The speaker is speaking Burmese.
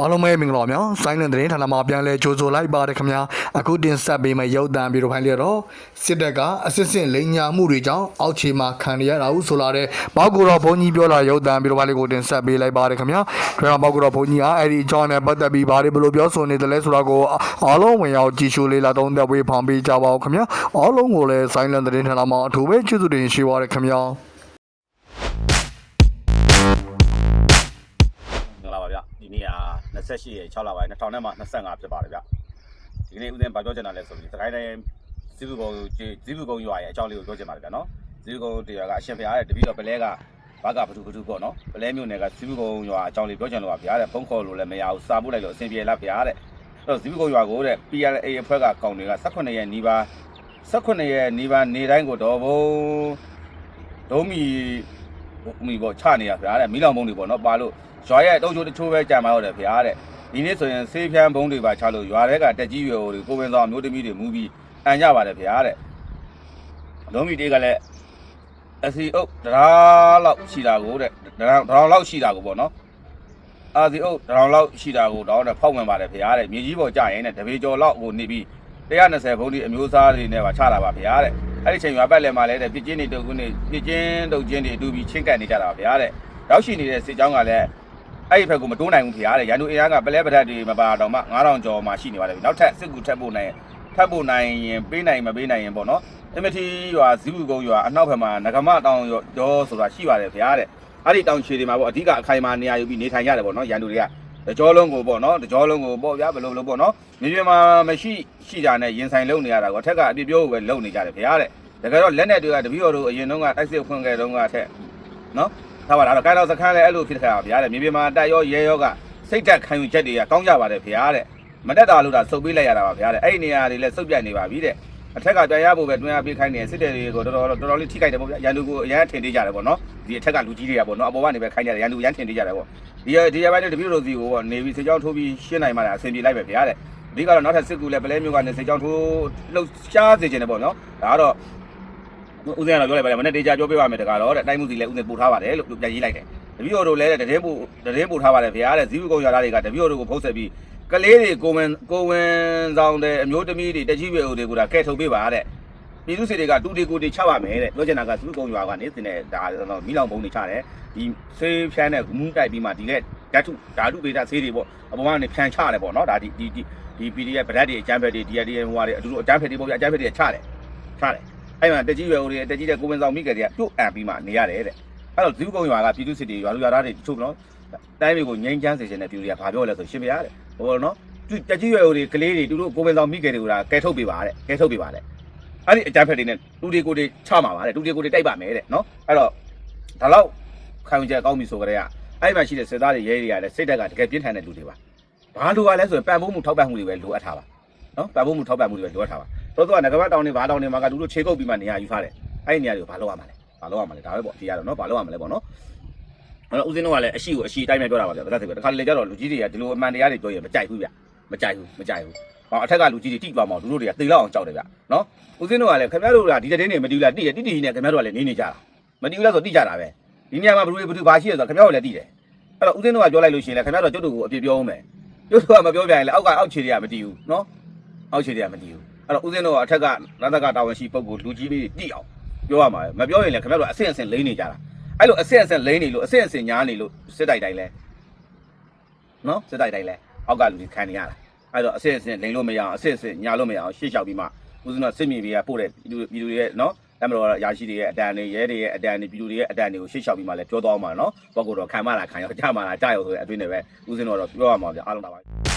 အားလုံးပဲမင်္ဂလာပါများဆိုင်းလန်သတင်းဌာနမှာပြန်လဲကြိုဆိုလိုက်ပါတယ်ခင်ဗျာအခုတင်ဆက်ပေးမယ့်ရုပ်သံဗီဒီယိုဖိုင်လေးတော့စစ်တပ်ကအစစ်စင်လိန်ညာမှုတွေကြောင့်အောက်ခြေမှာခံရတာဟုဆိုလာတဲ့ဘောက်ကူတော်ဘုန်းကြီးပြောလာရုပ်သံဗီဒီယိုဖိုင်လေးကိုတင်ဆက်ပေးလိုက်ပါတယ်ခင်ဗျာဒါကဘောက်ကူတော်ဘုန်းကြီးကအဲ့ဒီအကြောင်းနဲ့ပတ်သက်ပြီးဘာတွေဘယ်လိုပြောဆိုနေတယ်လဲဆိုတာကိုအားလုံးဝင်ရောက်ကြည့်ရှုလေးလာသုံးသပ်ပေးဖော်ပေးကြပါဦးခင်ဗျာအားလုံးကိုလည်းဆိုင်းလန်သတင်းဌာနမှာအထူးပဲကျေးဇူးတင်ရှိပါရခင်ဗျာ ဒီနေ့က28ရက်6လပိုင်း2000နဲ့မှ25ဖြစ်ပါတယ်ဗျဒီကနေ့ဦးဇင်းဗာပြောချင်တာလဲဆိုပြီးသခိုင်းတိုင်းဇီးဘူးကုံဇီးဘူးကုံရွာရဲ့အကြောင်းလေးကိုပြောချင်ပါတယ်ဗျနော်ဇီးဘူးကုံတရားကအရှင်ဖျားရဲ့တပည့်တော်ပလဲကဘာကဘဒုဘဒုပေါ့နော်ပလဲမျိုးနယ်ကဇီးဘူးကုံရွာအကြောင်းလေးပြောချင်လို့ပါဗျာတဲ့ဖုန်းခေါ်လို့လည်းမရဘူးစာပို့လိုက်လို့အဆင်ပြေလားဗျာတဲ့အဲ့တော့ဇီးဘူးကုံရွာကိုတဲ့ PLA အဖွဲ့ကကောင်းတွေက18ရက်နီးပါး18ရက်နီးပါးနေတိုင်းကိုတော့ဘုံဒုံးမီ မီပေါ့ချနေရဗျာတဲ့မီးလောင်ဘုံတွေပေါ့နော်ပါလို့ရွာရဲ့အတုံးချိုးတချိုးပဲကြာမှာဟုတ်တယ်ဗျာတဲ့ဒီနေ့ဆိုရင်ဆေးဖြန်းဘုံတွေပါချလို့ရွာထဲကတက်ကြီးရွယ်တွေကိုဝင်ဆောင်မျိုးသမီးတွေမူပြီးအန်ကြပါတယ်ဗျာတဲ့လုံးမီတေးကလည်းအစီအုပ်တရားလောက်ရှိတာကိုတဲ့တရားတရားလောက်ရှိတာကိုပေါ့နော်အာစီအုပ်တရားလောက်ရှိတာကိုတော့ဖောက်ဝင်ပါတယ်ဗျာတဲ့မြေကြီးပေါ်ကြာရင်တဲ့တပေကျော်လောက်ကိုနေပြီး120ဘုံဒီအမျိုးသားတွေနဲ့ပါချတာပါဗျာတဲ့ အဲ့ဒီချိန်ရွာပတ်လည်မှာလည်းတဲ့ပြစ်ချင်းတွေတုပ်ကွင်းတွေပြစ်ချင်းတုပ်ချင်းတွေအတူပြီးချင်းကပ်နေကြတာပါဗျာတဲ့ရောက်ရှိနေတဲ့စစ်ကြောင်းကလည်းအဲ့ဒီဘက်ကိုမတိုးနိုင်ဘူးဗျာတဲ့ရန်သူအင်အားကပလဲပဒတ်တွေမပါတော့မှ9000ကျော်မှရှိနေပါတယ်နောက်ထပ်စစ်ကူထပ်ဖို့နိုင်ထပ်ဖို့နိုင်ရင်ပေးနိုင်မပေးနိုင်ရင်ပေါ့နော်အမတီရွာဇီးဘူးကုန်းရွာအနောက်ဘက်မှာငကမတောင်ရောဆိုတာရှိပါတယ်ဗျာတဲ့အဲ့ဒီတောင်ခြေတွေမှာပေါ့အဓိကအခိုင်အမာနေရာယူပြီးနေထိုင်ရတယ်ပေါ့နော်ရန်သူတွေက တကြောလုံးကိုပေါ့နော်တကြောလုံးကိုပေါ့ဗျာဘယ်လိုဘယ်လိုပေါ့နော်မြေပြင်မှာမရှိရှိတာနဲ့ရင်ဆိုင်လုံနေရတာကောထက်ကအပြစ်ပြောကိုပဲလုံနေကြတယ်ဗျာတဲ့တကယ်တော့လက်နဲ့တွေကတပည့်တော်တို့အရင်တုန်းကတိုက်စစ်ဖွင့်ခဲ့တုန်းကထက်နော်ထားပါလားကိုင်းတော့စခန်းလည်းအဲ့လိုဖြစ်ခဲ့တာဗျာတဲ့မြေပြင်မှာတိုက်ရောရဲရောကစိတ်တက်ခံယူချက်တွေကကောင်းကြပါတယ်ဗျာတဲ့မတက်တာလို့ဒါစုပ်ပေးလိုက်ရတာပါဗျာတဲ့အဲ့ဒီနေရာတွေလည်းစုပ်ပြတ်နေပါပြီတဲ့ အထက်ကပြန်ရဖို့ပဲတွင်းရပေးခိုင်းနေစစ်တယ်တွေကိုတော်တော်တော်တော်လေးထိခိုက်တယ်ပေါ့ဗျာရန်သူကိုအရန်ထင်သေးကြတယ်ပေါ့နော်ဒီအထက်ကလူကြီးတွေကပေါ့နော်အပေါ်ကနေပဲခိုင်းကြတယ်ရန်သူအရန်ထင်သေးကြတယ်ပေါ့ဒီဒီရပိုင်းတပည့်တော်စီကိုပေါ့နေပြီးစေကြောင်းထိုးပြီးရှင်းနိုင်မှလည်းအဆင်ပြေလိုက်ပဲဗျာတဲ့အဓိကတော့နောက်ထပ်စစ်ကူလည်းပလဲမျိုးကနေစိတ်ကြောင်းထိုးလှုပ်ရှားစေခြင်းတယ်ပေါ့နော်ဒါကတော့ဦးစင်းကတော့ပြောလိုက်ပါတယ်မနေ့တေချာပြောပြပါမယ်တကားတော့တဲ့တိုင်းမှုစီလည်းဦးစင်းပို့ထားပါတယ်လို့ပြန်ရေးလိုက်တယ်တပည့်တော်တို့လည်းတည်င်းပို့တည်င်းပို့ထားပါတယ်ဗျာတဲ့ဇီးဝကုံရွာသားတွေကတပည့်တော်တို့ကိုဖုတ်ဆက်ပြီး ကလေးတွေကိုဝင်ကိုဝင်ဆောင်တဲ့အမျိုးသမီးတွေတကြီးရွယ်ဦးတွေကကဲထုတ်ပေးပါတဲ့ပြည်သူစစ်တွေကတူတီကိုတီချပါမယ်တဲ့ပြောချင်တာကဇီးဝကုံရွာကနေတင်တဲ့ဒါမီလောင်ဘုံတွေချတယ်ဒီဆေးဖြန်းတဲ့မူးတိုက်ပြီးမှဒီလက်ဓာတုဓာတုဗေဒဆေးတွေပေါ့အပေါ်ကနေဖြန်းချတယ်ပေါ့နော်ဒါဒီဒီဒီ PDF ဗဒတ်တွေအကျန်းဖက်တွေ DRDM ဟိုဟာတွေအတူတူအကျန်းဖက်တွေပေါ့ဗျာအကျန်းဖက်တွေချတယ်ချတယ်အဲ့မှာတက်ကြီးရွယ်ဦးတွေတက်ကြီးတဲ့ကိုဝင်ဆောင်မိကြတဲ့ပြုတ်အံပြီးမှနေရတယ်တဲ့အဲ့တော့ဇီးကုံရွာကပြည်သူစစ်တွေရွာလူရွာသားတွေတချို့နော် တိုင်းမျိုးကိုငိမ့်ချမ်းစေခြင်းတဲ့ပြည်သူတွေကဘာပြောလဲဆိုရှင်ပြရတယ်ဟိုနော်တက်ကြီးရွယ်ဦးတွေကလေးတွေတူတို့ကိုဝင်ဆောင်မိကြတယ်ဆိုတာကဲထုတ်ပေးပါတဲ့ကဲထုတ်ပေးပါတဲ့အဲ့ဒီအကျန်းဖက်တွေနဲ့တူတီကိုတွေချမှာပါတဲ့တူတီကိုတွေတိုက်ပါမယ်တဲ့နော်အဲ့တော့ဒါတော့ခံယူချက်ကောင်းပြီဆိုကြတဲ့ကအဲ့မှာရှိတဲ့စစ်သားတွေရဲတွေရတယ်စိတ်တက်ကတကယ်ပြင်းထန်တဲ့လူတွေပါဘာလိုရလဲဆိုရင်ပံ့ပိုးမှုထောက်ပံ့မှုတွေပဲလိုအပ်ထားပါနော်ပံ့ပိုးမှုထောက်ပံ့မှုတွေပဲလိုအပ်ထားပါတော့တော့ငကမတောင်းနေဘာတောင်းနေမှာကတူတို့ခြေကုပ်ပြီးမှနေရာယူထားတယ်အဲ့ဒီနေရာတွေကိုဘာလုပ်ရမှာလဲဘာလုပ်ရမှာလဲဒါပဲပေါ့ဖြေရတော့နော်ဘာလုပ်ရမှာလဲပေါ့နော် အဲ့တော့ဦးစင်းတို့ကလည်းအရှိကိုအရှိအတိုင်းပဲပြောတာပါဗျာဒါသက်တကယ်လေကြတော့လူကြီးတွေကဒီလိုအမှန်တရားတွေပြောရင်မကြိုက်ဘူးဗျမကြိုက်ဘူးမကြိုက်ဘူးဟောအထက်ကလူကြီးတွေတိသွားမှတို့တို့တွေကသေလောက်အောင်ကြောက်တယ်ဗျနော်ဦးစင်းတို့ကလည်းခင်ဗျားတို့ကဒီတဲ့တင်းတွေမတီးဘူးလားတိတယ်တိတိကြီးနဲ့ခင်ဗျားတို့ကလည်းနေနေကြတာမတီးဘူးလားဆိုတိကြတာပဲဒီနေရာမှာဘယ်လိုဘယ်လိုဘာရှိရဆိုတော့ခင်ဗျားတို့လည်းတိတယ်အဲ့တော့ဦးစင်းတို့ကပြောလိုက်လို့ရှိရင်လည်းခင်ဗျားတို့ကျုပ်တို့ကိုအပြစ်ပြောအောင်မယ်ကျုပ်တို့ကမပြောပြရင်လည်းအောက်ကအောက်ခြေတွေကမတည်ဘူးနော်အောက်ခြေတွေကမတည်ဘူးအဲ့တော့ဦးစင်းတို့ကအထက်ကနတ်သက်ကတာဝန်ရှိပုဂ္ဂိုလ်လူကြီးလေးတိအောင်ပြောရမှာပဲမပြောရင်လည်းခင်ဗျားတို့အဆင့်အဆင့်လိမ့်နေကြတာ အဲ့လိုအဆင့်အဆင့်လိမ့်နေလို့အဆင့်အဆင့်ညားနေလို့စစ်တိုက်တိုင်းလဲနော်စစ်တိုက်တိုင်းလဲအောက်ကလူတွေခံနေရတာအဲ့တော့အဆင့်အဆင့်လိမ့်လို့မရအောင်အဆင့်အဆင့်ညားလို့မရအောင်ရှေ့လျှောက်ပြီးမှဦးစင်းတို့စစ်မြေတွေကပို့တဲ့ပြည်သူပြည်သူတွေရဲ့နော်တမတော်ရာရှိတွေရဲ့အတန်တွေရဲတွေရဲ့အတန်တွေပြည်သူတွေရဲ့အတန်တွေကိုရှေ့လျှောက်ပြီးမှလည်းပြောတော့မှာနော်ဘောက်ကတော့ခံမလားခံရောကြမှာလားကြရောဆိုတဲ့အတွေ့နဲ့ပဲဦးစင်းတို့ကတော့ပြောရမှာဗျအားလုံးတာပါ